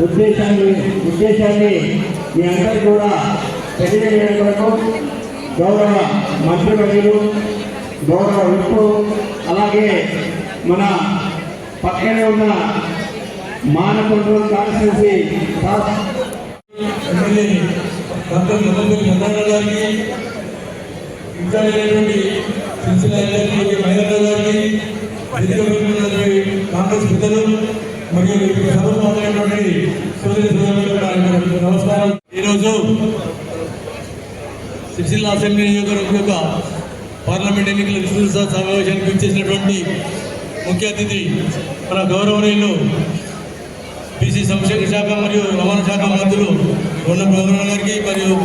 ఉద్దేశాన్ని ఉద్దేశాన్ని మీ అందరూ కూడా తెలియజేయడం కొరకు గౌరవ మంత్రివర్యులు గౌరవ విప్పు అలాగే మన పక్కనే ఉన్న Manakonda constituency MLA doctor Madanapalli Mannarao గారికి ఇంకా లేనటువంటి సిరిసిల్ల ఎమ్మెల్యే మహేంద్ర గారికి కాంగ్రెస్ పెద్దలు మరియు ఇక్కడ సభలో సోదరి సోదరులకు నమస్కారం. ఈరోజు సిరిసిల్ల అసెంబ్లీ నియోజకవర్గం యొక్క పార్లమెంట్ ఎన్నికల విస్తృత సమావేశానికి వచ్చేసినటువంటి ముఖ్య అతిథి మన గౌరవనీయులు బీసీ సంక్షేమ శాఖ మరియు రవాణా శాఖ మంత్రులు ఉన్న ప్రోగ్రాం గారికి మరియు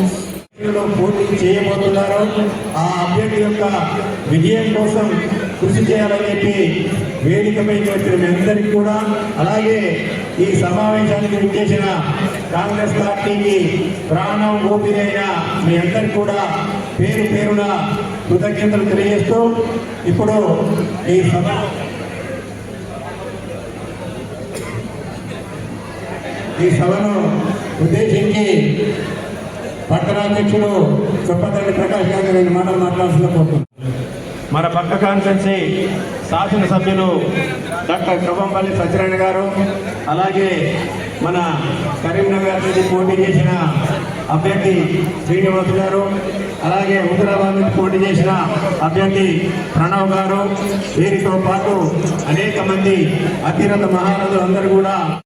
పోటీ చేయబోతున్నారు. ఆ అభ్యర్థి యొక్క విజయం కోసం కృషి చేయాలని చెప్పి వేదికపై వచ్చిన మీ అందరికీ కూడా అలాగే ఈ సమావేశానికి విచ్చేసిన కాంగ్రెస్ పార్టీకి ప్రాణం ఓపిరైన మీ అందరికీ కూడా పేరు పేరున కృతజ్ఞతలు తెలియజేస్తూ ఇప్పుడు ఈ సభ ఈ సభను ఉద్దేశించి పట్టణాధ్యక్షుడు చొప్పదండి ప్రకాష్ గారు రెండు మాటలు మాట్లాడాల్సిన కోరుతున్నాను మన పక్క కాన్ఫరెన్సీ శాసనసభ్యులు డాక్టర్ కవ్వంపల్లి సత్యనారాయణ గారు అలాగే మన కరీంనగర్ నుంచి పోటీ చేసిన అభ్యర్థి శ్రీనివాస్ గారు అలాగే హైదరాబాద్ నుంచి పోటీ చేసిన అభ్యర్థి ప్రణవ్ గారు. వీరితో పాటు అనేక మంది అతిరథ మహారథులు అందరూ కూడా